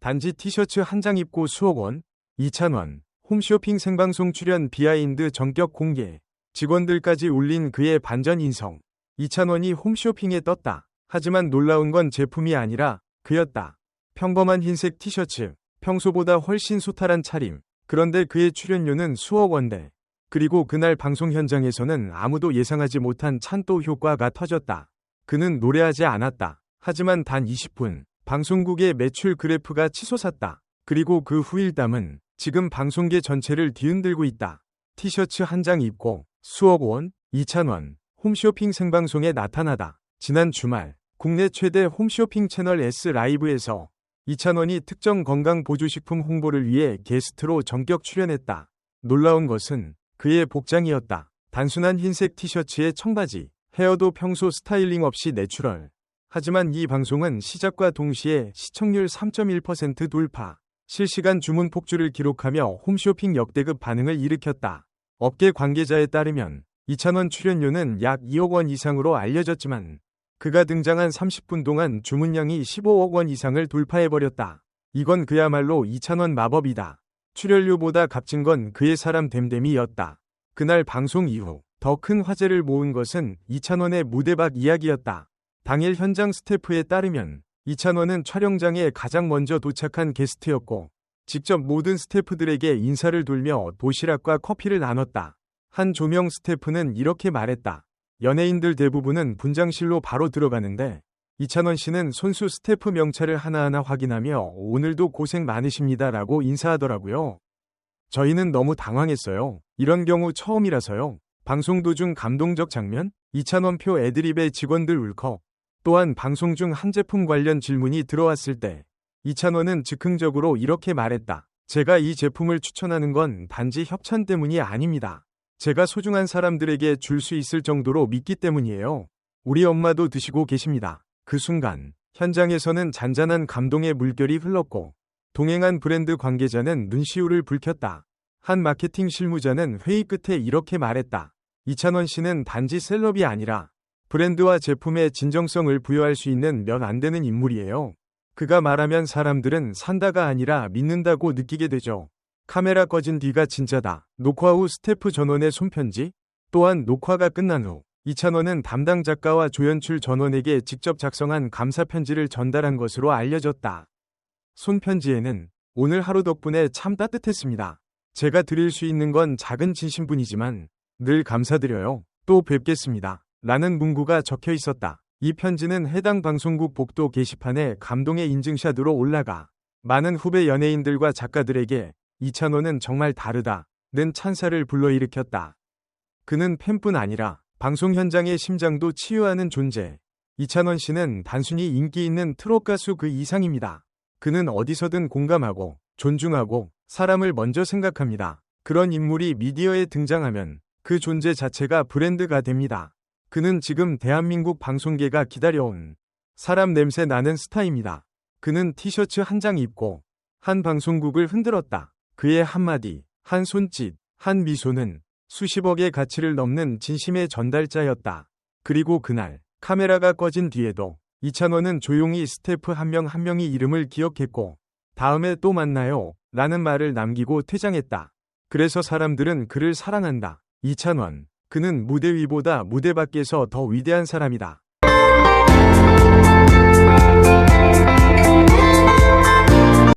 단지 티셔츠 한 장 입고 수억 원, 2천 원, 홈쇼핑 생방송 출연 비하인드 전격 공개, 직원들까지 울린 그의 반전 인성. 2천 원이 홈쇼핑에 떴다. 하지만 놀라운 건 제품이 아니라 그였다. 평범한 흰색 티셔츠, 평소보다 훨씬 소탈한 차림. 그런데 그의 출연료는 수억 원대. 그리고 그날 방송 현장에서는 아무도 예상하지 못한 찬또 효과가 터졌다. 그는 노래하지 않았다. 하지만 단 20분, 방송국의 매출 그래프가 치솟았다. 그리고 그 후일담은 지금 방송계 전체를 뒤흔들고 있다. 티셔츠 한 장 입고 수억 원, 2천 원, 홈쇼핑 생방송에 나타나다. 지난 주말 국내 최대 홈쇼핑 채널 S 라이브에서 2천 원이 특정 건강 보조식품 홍보를 위해 게스트로 전격 출연했다. 놀라운 것은 그의 복장이었다. 단순한 흰색 티셔츠에 청바지, 헤어도 평소 스타일링 없이 내추럴. 하지만 이 방송은 시작과 동시에 시청률 3.1% 돌파, 실시간 주문 폭주를 기록하며 홈쇼핑 역대급 반응을 일으켰다. 업계 관계자에 따르면 이찬원 출연료는 약 2억 원 이상으로 알려졌지만 그가 등장한 30분 동안 주문량이 15억 원 이상을 돌파해버렸다. 이건 그야말로 이찬원 마법이다. 출연료보다 값진 건 그의 사람 됨됨이였다. 그날 방송 이후 더 큰 화제를 모은 것은 이찬원의 무대 밖 이야기였다. 당일 현장 스태프에 따르면 이찬원은 촬영장에 가장 먼저 도착한 게스트였고 직접 모든 스태프들에게 인사를 돌며 도시락과 커피를 나눴다. 한 조명 스태프는 이렇게 말했다. 연예인들 대부분은 분장실로 바로 들어가는데 이찬원 씨는 손수 스태프 명찰을 하나하나 확인하며 오늘도 고생 많으십니다라고 인사하더라고요. 저희는 너무 당황했어요. 이런 경우 처음이라서요. 방송 도중 감동적 장면? 이찬원표 애드립의 직원들 울컥. 또한 방송 중 한 제품 관련 질문이 들어왔을 때 이찬원은 즉흥적으로 이렇게 말했다. 제가 이 제품을 추천하는 건 단지 협찬 때문이 아닙니다. 제가 소중한 사람들에게 줄 수 있을 정도로 믿기 때문이에요. 우리 엄마도 드시고 계십니다. 그 순간 현장에서는 잔잔한 감동의 물결이 흘렀고 동행한 브랜드 관계자는 눈시울을 붉혔다. 한 마케팅 실무자는 회의 끝에 이렇게 말했다. 이찬원 씨는 단지 셀럽이 아니라 브랜드와 제품의 진정성을 부여할 수 있는 몇 안 되는 인물이에요. 그가 말하면 사람들은 산다가 아니라 믿는다고 느끼게 되죠. 카메라 꺼진 뒤가 진짜다. 녹화 후 스태프 전원의 손편지? 또한 녹화가 끝난 후 이찬원은 담당 작가와 조연출 전원에게 직접 작성한 감사 편지를 전달한 것으로 알려졌다. 손편지에는 오늘 하루 덕분에 참 따뜻했습니다. 제가 드릴 수 있는 건 작은 진심뿐이지만 늘 감사드려요. 또 뵙겠습니다. 라는 문구가 적혀 있었다. 이 편지는 해당 방송국 복도 게시판에 감동의 인증샷으로 올라가 많은 후배 연예인들과 작가들에게 이찬원은 정말 다르다. 는 찬사를 불러일으켰다. 그는 팬뿐 아니라 방송 현장의 심장도 치유하는 존재. 이찬원 씨는 단순히 인기 있는 트롯 가수 그 이상입니다. 그는 어디서든 공감하고 존중하고 사람을 먼저 생각합니다. 그런 인물이 미디어에 등장하면 그 존재 자체가 브랜드가 됩니다. 그는 지금 대한민국 방송계가 기다려온 사람 냄새 나는 스타입니다. 그는 티셔츠 한 장 입고 한 방송국을 흔들었다. 그의 한마디, 한 손짓, 한 미소는 수십억의 가치를 넘는 진심의 전달자였다. 그리고 그날 카메라가 꺼진 뒤에도 이찬원은 조용히 스태프 한명한 명이 이름을 기억했고 다음에 또 만나요 라는 말을 남기고 퇴장했다. 그래서 사람들은 그를 사랑한다. 이찬원, 그는 무대 위보다 무대 밖에서 더 위대한 사람이다.